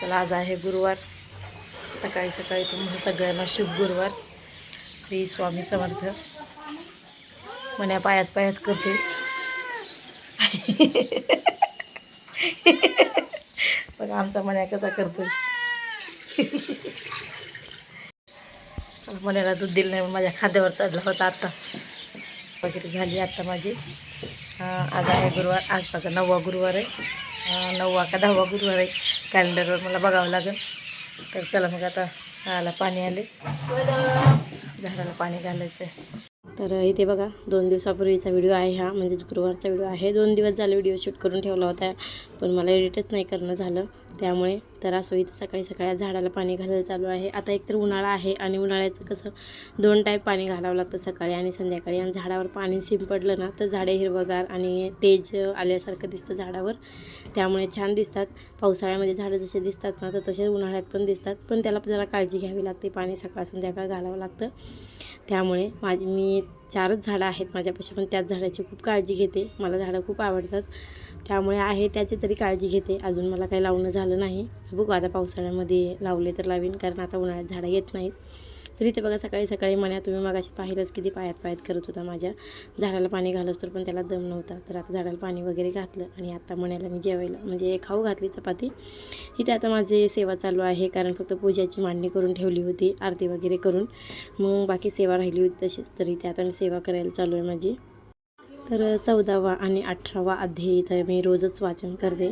चला आज आहे गुरुवार. सकाळी सकाळी तुम्हाला सगळ्यांना शुभ गुरुवार. श्री स्वामी समर्थ. मन्या पायात पायात करते. बघा आमचा मन्या कसा करतो चला मन्याला दूध दिलं नाही माझ्या खाद्यावर चढला होता आत्ता वगैरे झाली आता माझी. आज आहे गुरुवार. आज माझा नववा गुरुवार आहे. नववा का दहावा गुरुवार आहे. कॅलेंडरवर मला बघावं लागेल. तर चला मग आता आला पाणी आले. झाडाला पाणी घालायचं आहे तर इथे बघा दोन दिवसापूर्वीचा व्हिडिओ आहे हा. म्हणजे गुरुवारचा व्हिडिओ आहे. दोन दिवस झाले व्हिडिओ शूट करून ठेवला होता पण मला एडिटच नाही करणं झालं. त्यामुळे तर असो इथं सकाळी सकाळी झाडाला पाणी घालायला चालू आहे. आता एकतर उन्हाळा आहे आणि उन्हाळ्याचं कसं दोन टाईप पाणी घालावं लागतं सकाळी आणि संध्याकाळी. आणि झाडावर पाणी शिंपडलं ना तर झाडे हिरवगार आणि तेज आल्यासारखं दिसतं झाडावर. त्यामुळे छान दिसतात. पावसाळ्यामध्ये झाडं जसे दिसतात ना तर तसे उन्हाळ्यात पण दिसतात. पण त्याला जरा काळजी घ्यावी लागते. पाणी सकाळ संध्याकाळ घालावं लागतं. त्यामुळे माझी मी चारच झाडं आहेत माझ्यापाशी पण त्याच झाडाची खूप काळजी घेते. मला झाडं खूप आवडतात. त्यामुळे आहे त्याची तरी काळजी घेते. अजून मला काही लावणं झालं नाही. बघू आता पावसाळ्यामध्ये लावले तर लावीन कारण आता उन्हाळ्यात झाडं येत नाहीत. तरी ते बघा सकाळी सकाळी मन्या तुम्ही मगाशी पाहिलंच किती पायात पायात करत होता माझ्या. झाडाला पाणी घालच तर पण त्याला दम नव्हता. तर आता झाडाला पाणी वगैरे घातलं आणि आता मण्याला मी जेवायला म्हणजे खाऊ घातली चपाती. इथे आता माझी सेवा चालू आहे कारण फक्त पूजाची मांडणी करून ठेवली होती आरती वगैरे करून. मग बाकी सेवा राहिली होती तशीच तर इथे आता मी सेवा करायला चालू आहे माझी. तर चौदावा आणि अठरावा अध्याय इथं मी रोजच वाचन करते.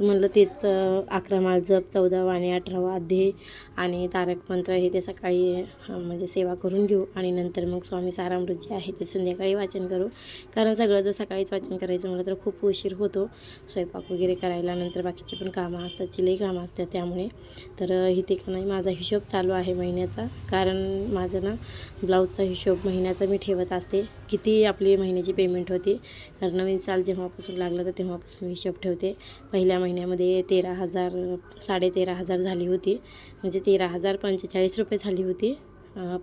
म्हणलं तेच अकरा माळ जप चौदावा आणि अठरावा अध्याय आणि तारक मंत्र हे ते सकाळी म्हणजे सेवा करून घेऊ आणि नंतर मग स्वामी सारामृत जे आहे ते संध्याकाळी वाचन करू. कारण सगळं जर सकाळीच वाचन करायचं म्हटलं तर खूप उशीर होतो. स्वयंपाक वगैरे करायला नंतर बाकीचे पण कामं असतात चिलही कामं असतात त्यामुळे. तर इथे का नाही माझा हिशोब चालू आहे महिन्याचा. कारण माझं ना ब्लाऊजचा हिशोब महिन्याचा मी ठेवत असते. किती आपली महिन्याची पेमेंट होती. कारण नवीन साल जेव्हापासून लागलं तर तेव्हापासून हिशोब ठेवते. पहिल्या महिन्यामध्ये तेरा हजार साडेतेरा हजार झाली होती. म्हणजे तेरा हजार पंचेचाळीस रुपये झाली होती.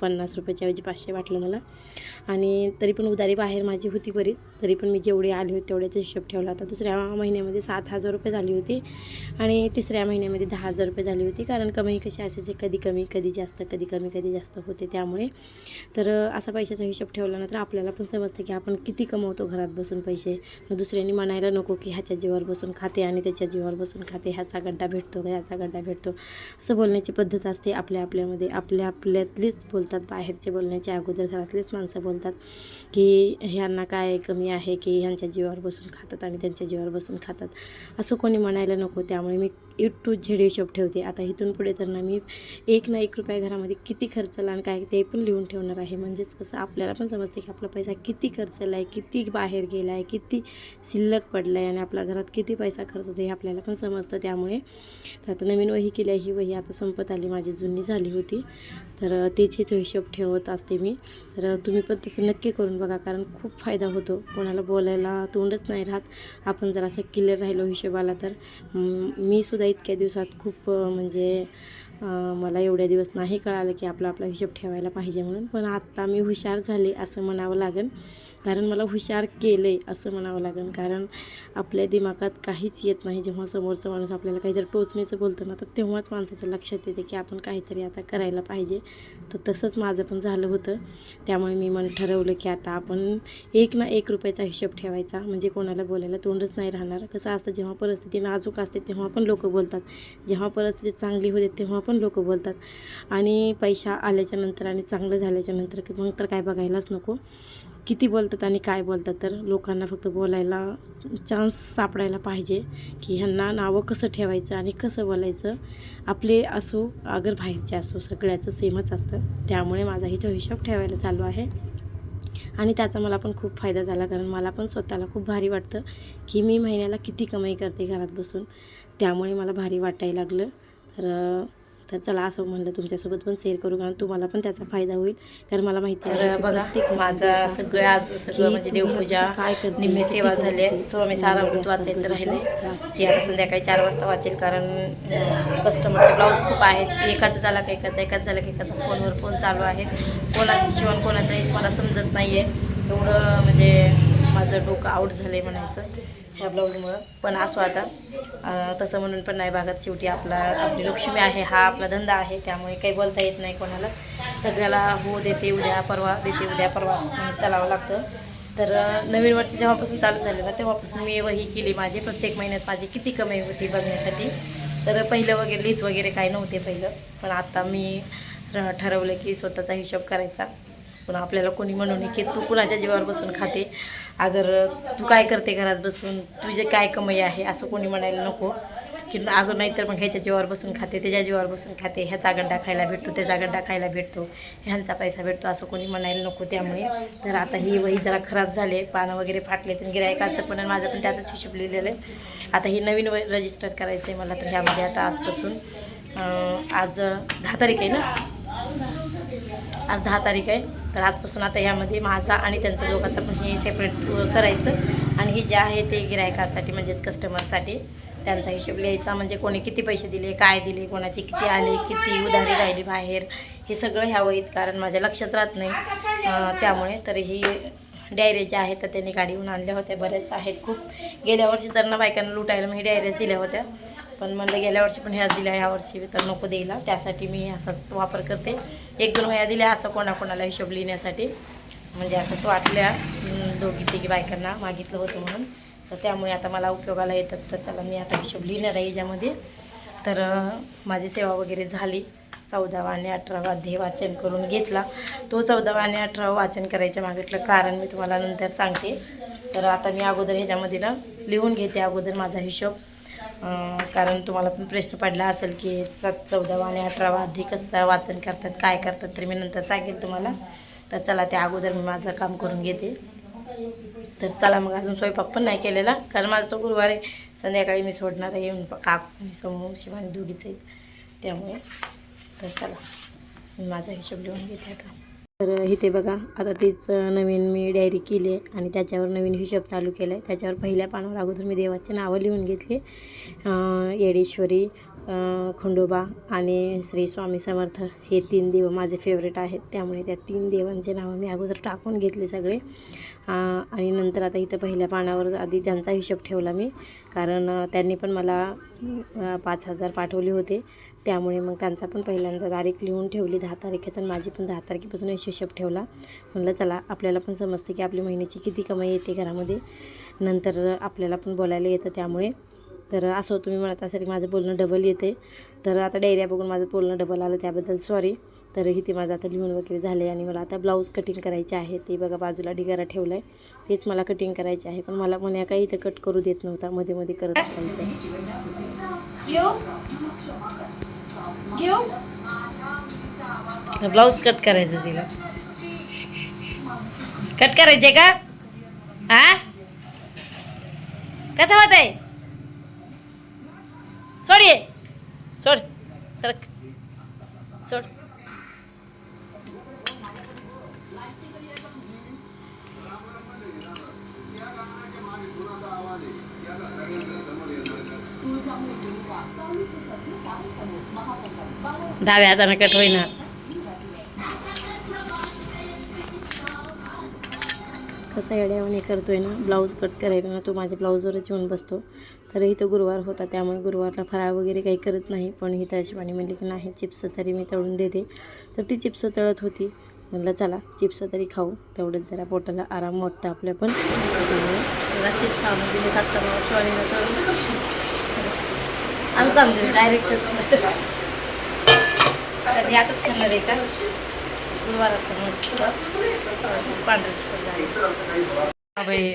पन्नास रुपयाच्या ऐवजी पाचशे वाटलं मला. आणि तरी पण उधारी बाहेर माझी होती बरीच. तरी पण मी जेवढी आली होती तेवढ्याचा हिशोब ठेवला होता. दुसऱ्या महिन्यामध्ये सात हजार रुपये झाली होती आणि तिसऱ्या महिन्यामध्ये दहा हजार रुपये झाली होती. कारण कमाई कशी असायचे? कधी कमी कधी जास्त कधी कमी कधी जास्त होते त्यामुळे. तर असा पैशाचा हिशोब ठेवला ना तर आपल्याला पण समजतं की आपण किती कमवतो घरात बसून पैसे. मग दुसऱ्यांनी म्हणायला नको की ह्याच्या जीवावर बसून खाते आणि त्याच्या जीवावर बसून खाते. ह्याचा गड्डा भेटतो का? ह्याचा गड्डा भेटतो. असं बोलण्याची पद्धत असते आपल्या आपल्यामध्ये. आपल्या आपल्यातलीच बोलतात बाहेरचे बोलण्याच्या अगोदर घरातलेच माणसं बोलतात की ह्यांना काय कमी आहे की ह्यांच्या जीवावर बसून खातात आणि त्यांच्या जीवावर बसून खातात. असं कोणी म्हणायला नको त्यामुळे मी इट टू झेड हिशोब ठेवते. आता इथून पुढे तर ना मी एक ना एक रुपया घरामध्ये किती खर्चला आणि काय ते पण लिहून ठेवणार आहे. म्हणजेच कसं आपल्याला पण समजते की आपला पैसा किती खर्चला आहे किती बाहेर गेला आहे किती शिल्लक पडला आहे आणि आपल्या घरात किती पैसा खर्च होतो हे आपल्याला पण समजतं त्यामुळे. तर आता नवीन वही केली आहे ही वही आता संपत आली माझी जुनी झाली होती. तर त्याची तो हिशोब ठेवत असते मी. तर तुम्ही पण तसं नक्की करून बघा कारण खूप फायदा होतो. कोणाला बोलायला तोंडच नाही राहत. आपण जर असं क्लिअर राहिलो हिशोबाला तर. मी सुद्धा सुद्धा इतक्या दिवसात खूप म्हणजे मला एवढ्या दिवस नाही कळालं की आपला आपला हिशोब ठेवायला पाहिजे म्हणून. पण आत्ता मी हुशार झाले असं म्हणावं लागेल. कारण मला हुशार केलं आहे असं म्हणावं लागेल. कारण आपल्या दिमागात काहीच येत नाही. जेव्हा समोरचा माणूस आपल्याला काहीतरी टोचण्याचं बोलतं ना तर तेव्हाच माणसाचं लक्षात येते की आपण काहीतरी आता करायला पाहिजे. तर तसंच माझं पण झालं होतं. त्यामुळे मी मन ठरवलं की आता आपण एक ना एक रुपयाचा हिशोब ठेवायचा. म्हणजे कोणाला बोलायला तोंडच नाही राहणार. कसं असतं जेव्हा परिस्थिती नाजूक असते तेव्हा पण लोक बोलतात. जेव्हा परिस्थिती चांगली होते तेव्हा पण लोक बोलतात. आणि पैसा आल्याच्यानंतर आणि चांगलं झाल्याच्यानंतर की मग तर काय बघायलाच नको. किती बोलतात आणि काय बोलतात तर लोकांना फक्त बोलायला चान्स सापडायला पाहिजे की ह्यांना नावं कसं ठेवायचं आणि कसं बोलायचं. आपले असो अगर बाहेरचे असो सगळ्याचं सेमच असतं. त्यामुळे माझा ही तो हिशोब ठेवायला चालू आहे. आणि त्याचा मला पण खूप फायदा झाला कारण मला पण स्वतःला खूप भारी वाटतं की मी महिन्याला किती कमाई करते घरात बसून. त्यामुळे मला भारी वाटायला लागलं. तर तर चला असं म्हणलं तुमच्यासोबत पण शेअर करू कारण तुम्हाला पण त्याचा फायदा होईल. कारण मला माहिती आहे बघा माझं सगळं आज सगळं म्हणजे देवपूजा काय निम्मे सेवा झाली आहे. स्वामी संध्याकाळी सारामृत असतं वाचायचं राहिले. जे आता संध्याकाळी चार वाजता वाचेल कारण कस्टमरचे ब्लाऊज खूप आहेत. एकाचं झाला का एकाचा एकाच झाला का एकाचा फोनवर फोन चालू आहेत. कोणाचं शिवण कोणाचं हेच मला समजत नाही आहे एवढं म्हणजे माझं डोकं आऊट झालं आहे म्हणायचं. ह्या ब्लाऊजमुळं. पण असो आता. तसं म्हणून पण नाही भागात शेवटी आपला आपली लक्ष्मी आहे हा आपला धंदा आहे. त्यामुळे काही बोलता येत नाही कोणाला. सगळ्याला हो देते उद्या परवा देते उद्या परवा असंच म्हणून चालावं लागतं. तर नवीन वर्ष जेव्हापासून चालू झालं ना तेव्हापासून मी वही केली माझी. प्रत्येक महिन्यात माझी किती कमाई होती बघण्यासाठी. तर पहिलं वगैरे लिहित वगैरे काही नव्हते पहिलं. पण आता मी ठरवलं की स्वतःचा हिशोब करायचा. पण आपल्याला कोणी म्हणू नये की तू कुणाच्या जीवावर बसून खाते? अगर तू काय करते घरात बसून? तुझे काय कमाई आहे? असं कोणी म्हणायला नको. की अगं नाहीतर मग ह्याच्या जीवावर बसून खाते त्याच्या जीवावर बसून खाते ह्याचा गड्डा खायला भेटतो त्याचा गड्डा खायला भेटतो ह्यांचा पैसा भेटतो असं कोणी म्हणायला नको त्यामुळे. तर आता ही वही जरा खराब झाले पानं वगैरे फाटले तर गिरायकाचं पण आणि माझं पण त्यातच हिशोब लिहिलेलं आहे. आता ही नवीन वही रजिस्टर करायचं आहे मला तर ह्यामध्ये आता आजपासून आज दहा तारीख आहे ना? आज दहा तारीख आहे. तर आजपासून आता ह्यामध्ये माझा आणि त्यांचा दोघांचा पण हे सेपरेट करायचं. आणि हे जे आहे ते गिरायकासाठी म्हणजेच कस्टमरसाठी त्यांचा हिशोब लिहायचा. म्हणजे कोणी किती पैसे दिले काय दिले कोणाचे किती आले किती उधारी राहिली बाहेर हे सगळं ह्या वहीत कारण माझ्या लक्षात राहत नाही. त्यामुळे तर ही डायऱ्या ज्या आहेत तर त्यांनी गाडीहून आणल्या होत्या. बऱ्याच आहेत खूप. गेल्या वर्षी तर ना बायकांना लुटायला मी डायऱ्याच दिल्या होत्या. पण म्हणलं गेल्या वर्षी पण ह्याच दिल्या ह्या वर्षी तर नको द्यायला. त्यासाठी मी असाच वापर करते. एक दोन वया दिल्या असं कोणाकोणाला हिशोब लिहिण्यासाठी. म्हणजे असंच वाटल्या दोघी तिघी बायकांना मागितलं होतं म्हणून. तर त्यामुळे आता मला उपयोगाला येतात तर चला मी आता हिशोब लिहिणार आहे याच्यामध्ये. तर माझी सेवा वगैरे झाली. चौदावा आणि अठरावा अध्याय वाचन करून घेतला. तो चौदावा आणि अठरावा वाचन करायच्या मागितलं कारण मी तुम्हाला नंतर सांगते. तर आता मी अगोदर ह्याच्यामध्ये ना लिहून घेते अगोदर माझा हिशोब. कारण तुम्हाला पण प्रश्न पडला असेल की सात चौदावा आणि अठरावा आधी कसं वाचन करतात काय करतात तर मी नंतर सांगेन तुम्हाला. तर चला त्या अगोदर मी माझं काम करून घेते. तर चला मग अजून स्वयंपाक पण नाही केलेला कारण माझं तो गुरुवार आहे. संध्याकाळी मी सोडणार आहे येऊन काकू आणि समूह शिवानी दोघीच आहेत त्यामुळे. तर चला मी माझा हिशोब लिहून घेते आता. तर इथे बघा. आता तीच नवीन मी डायरी केली आहे आणि त्याच्यावर नवीन हिशोब चालू केला आहे त्याच्यावर पहिल्या पानावर अगोदर मी देवाचे नावं लिहून घेतली. येडेश्वरी खंडोबा आणि श्री स्वामी समर्थ हे तीन देव माझे फेवरेट आहेत. त्यामुळे त्या तीन देवांचे नावं मी अगोदर टाकून घेतले सगळे. आणि नंतर आता इथं पहिल्या पानावर आधी त्यांचा हिशोब ठेवला मी. कारण त्यांनी पण मला पाच हजार पाठवले होते. त्यामुळे मग त्यांचा पण पहिल्यांदा तारीख लिहून ठेवली. दहा तारखेचा आणि माझी पण दहा तारखेपासून हिशोब ठेवला. म्हणलं चला आपल्याला पण समजते की आपली महिन्याची किती कमाई येते घरामध्ये. नंतर आपल्याला पण बोलायला येतं त्यामुळे. तर असं तुम्ही म्हणत असाल की माझं बोलणं डबल येते. तर आता डायऱ्या बघून माझं बोलणं डबल आलं त्याबद्दल सॉरी तर इथे माझं आता लिहून वगैरे झाले आणि मला आता ब्लाऊज कटिंग करायचे आहे. ते बघा बाजूला ढिगारा ठेवला आहे तेच मला कटिंग करायचे आहे. पण मला म्हणे काही इथं कट करू देत नव्हता. मध्ये मध्ये करत होता इथं. ब्लाऊज कट करायचं तिला. कट करायचे का? हा कसं होत आहे सोड ये सोड सरक सोड डाव्या हाताने कट होईना कसा येड्यावाने आहे ना ब्लाऊज कट करायला ना तो माझ्या ब्लाऊजवरच येऊन बसतो. तर तो गुरुवार होता त्यामुळे गुरुवारला फराळ वगैरे काही करत नाही. पण ही त्याशिवाने म्हणली की नाही चिप्स तरी मी तळून देते. तर ती चिप्स तळत होती. म्हणलं चला चिप्स तरी खाऊ. तेवढंच जरा पोटाला आराम वाटतं आपल्या पण. त्यामुळे चिप्स आणून दिले आता मग तळून आज डायरेक्टच खाणार आहे का? गुरुवार चिप्स पांढरे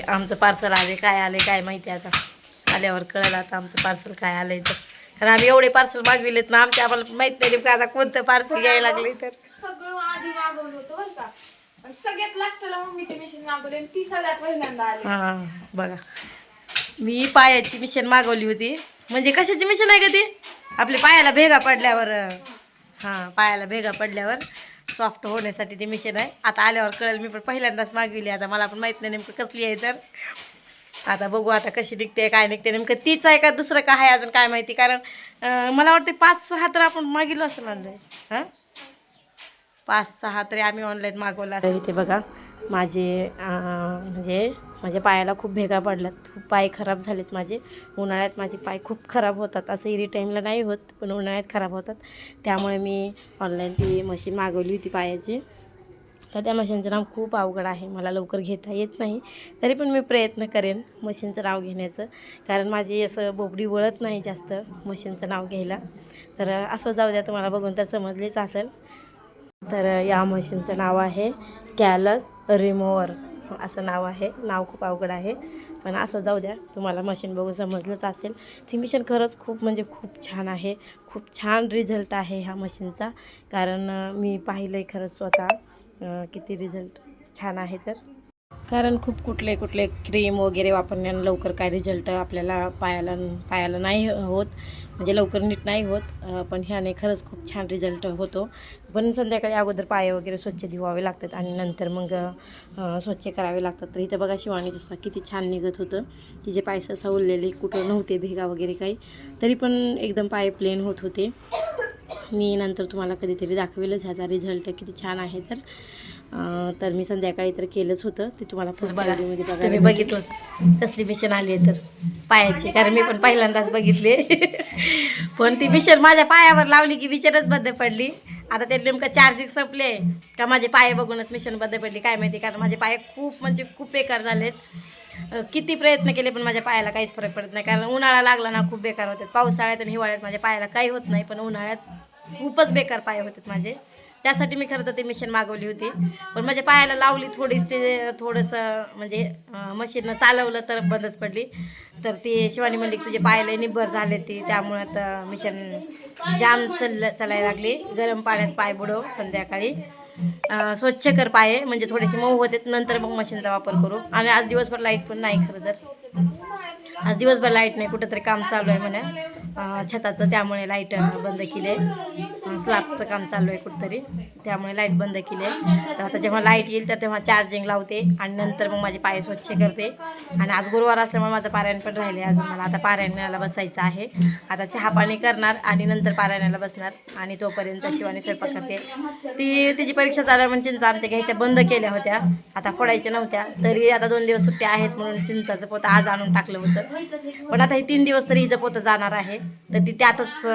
आमचं पार्सल आले काय आले काय माहिती आता. आल्यावर कळलं आता आमचं पार्सल काय आलंय तर. कारण आम्ही एवढे पार्सल मागविलेत ना आमच्या आम्हाला माहीत नाही नेमकं आता कोणतं पार्सल घ्यायला लागले तर. सगळं आधी मागवलं होतं बरं का. आणि सगळ्यात लास्टला मम्मीची मशीन मागवली आणि ती सगळ्यात पहिल्यांदा आली. हां बघा. मी पायाची मिशन मागवली होती. म्हणजे कशाची मिशन आहे का ती? आपल्या पायाला भेगा पडल्यावर. हां पायाला भेगा पडल्यावर. सॉफ्ट होण्यासाठी ती मिशन आहे. आता आल्यावर कळेल मी पण पहिल्यांदाच मागविली आता मला पण माहीत नाही नेमकं कसली आहे तर. आता बघू आता कशी निघते काय निघते नेमकं तीच आहे का दुसरं काय आहे अजून काय माहिती? कारण मला वाटते पाच सहा तर आपण मागिलो असं आणलंय हां? पाच सहा तरी आम्ही ऑनलाईन मागवलं असं. इथे बघा माझे म्हणजे माझ्या पायाला खूप भेगा पडल्यात. खूप पाय खराब झालेत माझे. उन्हाळ्यात माझे पाय खूप खराब होतात. असं इरी टाईमला नाही होत पण उन्हाळ्यात खराब होतात. त्यामुळे मी ऑनलाईन ती मशीन मागवली होती पायाची. तर त्या मशीनचं नाव खूप अवघड आहे. मला लवकर घेता येत नाही. तरी पण मी प्रयत्न करेन मशीनचं नाव घेण्याचं. कारण माझी असं बोबडी वळत नाही जास्त मशीनचं नाव घ्यायला. तर असं जाऊ द्या तुम्हाला बघून तर समजलेच असेल. तर या मशीनचं नाव आहे कॅलस रिमोवर असं नाव आहे. नाव खूप अवघड आहे. पण असं जाऊ द्या. तुम्हाला मशीन बघून समजलंच असेल. ती मशीन खरंच खूप म्हणजे खूप छान आहे. खूप छान रिझल्ट आहे ह्या मशीनचा कारण मी पाहिलं आहे खरंच स्वतः. किती रिझल्ट छान आहे तर. कारण खूप कुठले कुठले क्रीम वगैरे वापरण्यानं लवकर काय रिझल्ट आपल्याला पायाला पायाला नाही होत. म्हणजे लवकर नीट नाही होत. पण ह्याने खरंच खूप छान रिझल्ट होतो. पण संध्याकाळी अगोदर पाय वगैरे स्वच्छ धुवावे लागतात आणि नंतर मग स्वच्छ करावे लागतात. तर इथं बघा शिवानी जसं किती छान निघत होतं. तिचे पाय ससा उरलेले कुठं नव्हते भेगा वगैरे काही. तरी पण एकदम पाय प्लेन होत होते. मी नंतर तुम्हाला कधीतरी दाखवेलच ह्याचा रिझल्ट किती छान आहे तर. तर मी संध्याकाळी तर केलंच होतं. ते तुम्हाला बघायला तुम्ही. बघितलंच. कसली मिशन आली आहे तर. पायाची कारण मी पण पहिल्यांदाच बघितले. पण ती मिशन माझ्या पायावर लावली की मिशनच बंद पडली. आता ते नेमकं चार्जिंग संपले. का माझे पाय बघूनच मिशन बंद पडली काय माहिती? कारण माझे पाय खूप म्हणजे खूप बेकार झालेत. किती प्रयत्न केले पण माझ्या पायाला काहीच फरक पडत नाही. कारण उन्हाळा लागला ना खूप बेकार होते पावसाळ्यात आणि हिवाळ्यात माझ्या पायाला काही होत नाही पण उन्हाळ्यात खूपच बेकार पाय होते माझे. त्यासाठी मी खरं तर ती मशीन मागवली होती. पण माझ्या पायाला लावली थोडीशी थोडंसं म्हणजे मशीननं चालवलं तर बंदच पडली. तर ती शिवानी म्हणली तुझे पायाला निब्बर झाले ती त्यामुळं तर मिशन जाम चल चालायला लागली. गरम पाण्यात पाय बुडव संध्याकाळी. स्वच्छ कर पाय म्हणजे थोडेसे मऊ होते नंतर मग मशीनचा वापर करू. आणि आज दिवसभर लाइट पण नाही खरं तर. आज दिवसभर लाइट नाही कुठंतरी काम चालू आहे म्हणा. छताचं त्यामुळे लाइट बंद केली. आहे स्लॅबचं काम चालू आहे कुठंतरी त्यामुळे लाइट बंद केली. आहे तर आता जेव्हा लाइट येईल तर तेव्हा चार्जिंग लावते आणि नंतर मग माझे पाय स्वच्छ करते. आणि आज गुरुवार असल्यामुळे माझं पारायण पण राहिले अजून. मला आता पारायणाला बसायचं आहे. आता चहा पाणी करणार आणि नंतर पारायणाला बसणार आणि तोपर्यंत शिवानी स्वयंपाक करते. ती तिची परीक्षा चालू म्हणून चिंचा आमच्या घ्यायच्या बंद केल्या होत्या. आता फोडायच्या नव्हत्या. तरी आता दोन दिवस सुट्ट्या आहेत म्हणून चिंचाचं पोतं आज आणून टाकलं होतं. पण आता हे तीन दिवस तरी हिचं पोतं जाणार आहे. तर ती त्यातच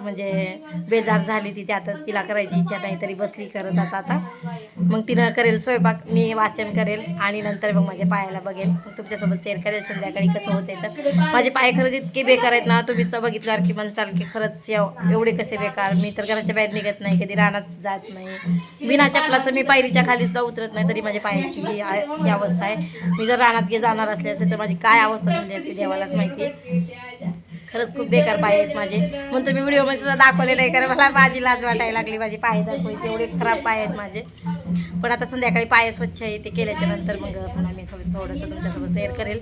म्हणजे बेजार झाली ती त्यातच तिला करायची इच्छा नाही तरी बसली करत आता. आता मग तिनं करेल स्वयंपाक मी वाचन करेल आणि नंतर मग माझ्या पायाला बघेल. मग तुमच्यासोबत शेअर करेल संध्याकाळी कसं होते तर. माझे पाय खरंच इतके बेकार आहेत ना तुम्ही सुद्धा बघितल्यावर की म्हणचाल की खरंच एवढे कसे बेकार. मी तर घराच्या बाहेर निघत नाही कधी रानात जात नाही. बिना चपलाचं मी पायरीच्या खाली सुद्धा उतरत नाही तरी माझ्या पायाची ही अवस्था आहे. मी जर रानात गे जाणार असले असेल तर माझी काय अवस्था झाली असते देवालाच माहिती. खरंच खूप बेकार पाय आहेत माझे. म्हणून मी व्हिडिओमध्ये सुद्धा दाखवलेलं आहे कारण मला माझी लाज वाटायला लागली. माझे पाय दाखवायचे एवढे खराब पाय आहेत माझे. पण आता संध्याकाळी पाय स्वच्छ आहे ते केल्याच्यानंतर मग पुन्हा मी थोडं थोडंसं तुमच्यासोबत शेअर करेल.